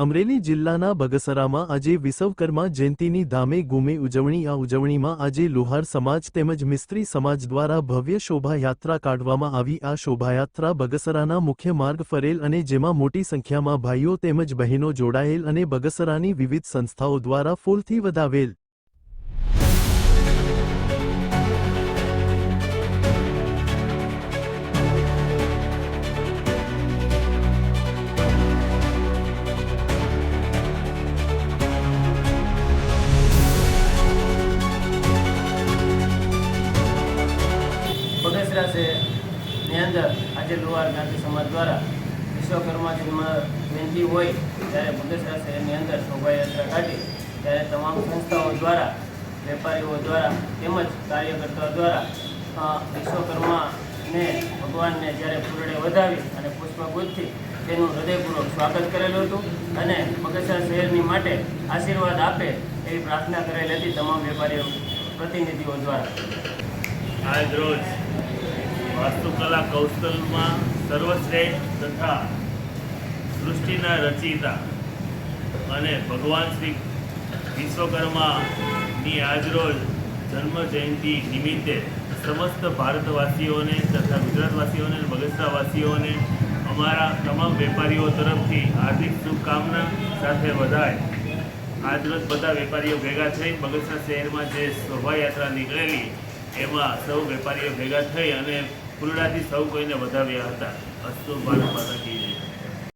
અમરેલી જિલ્લાના બગસરામાં આજે વિસવકર્મા જયંતીની ધામે ગુમે ઉજવણી. આ ઉજવણીમાં આજે લુહાર સમાજ તેમજ મિસ્ત્રી સમાજ દ્વારા ભવ્ય શોભાયાત્રા કાઢવામાં આવી. આ શોભાયાત્રા બગસરાના મુખ્ય માર્ગ ફરેલ અને જેમાં મોટી સંખ્યામાં ભાઈઓ તેમજ બહેનો જોડાયેલ અને બગસરાની વિવિધ સંસ્થાઓ દ્વારા ફૂલથી વધાવેલ. બગસરા છે અંદર આજે લુવાર જ્ઞાતિ સમાજ દ્વારા વિશ્વકર્મા જન્મ જયંતિ હોય ત્યારે બગસરા શહેરની અંદર શોભાયાત્રા કાઢી ત્યારે તમામ સંસ્થાઓ દ્વારા, વેપારીઓ દ્વારા તેમજ કાર્યકર્તાઓ દ્વારા વિશ્વકર્માને, ભગવાનને જ્યારે પૂરડે વધાવી અને પુષ્પગુજથી તેનું હૃદયપૂર્વક સ્વાગત કરેલું હતું અને બગસરા શહેરની માટે આશીર્વાદ આપે એવી પ્રાર્થના કરેલી હતી તમામ વેપારીઓ, પ્રતિનિધિઓ દ્વારા. આજ રોજ વાસ્તુકલા કૌશલમાં સર્વશ્રેષ્ઠ તથા સૃષ્ટિના રચયિતા અને ભગવાન શ્રી વિશ્વકર્માની આજરોજ જન્મ જયંતિ નિમિત્તે સમસ્ત ભારતવાસીઓને તથા ગુજરાતવાસીઓને બગસરાવાસીઓને અમારા તમામ વેપારીઓ તરફથી હાર્દિક શુભકામના સાથે વધાય આજરોજ બધા વેપારીઓ ભેગા થઈ બગસરા શહેરમાં જે શોભાયાત્રા નીકળેલી એમાં સૌ વેપારીઓ ભેગા થઈ અને ફૂલડાથી સૌ કોઈને વધાવ્યા હતા. અસ્તુ ભારત માતા કી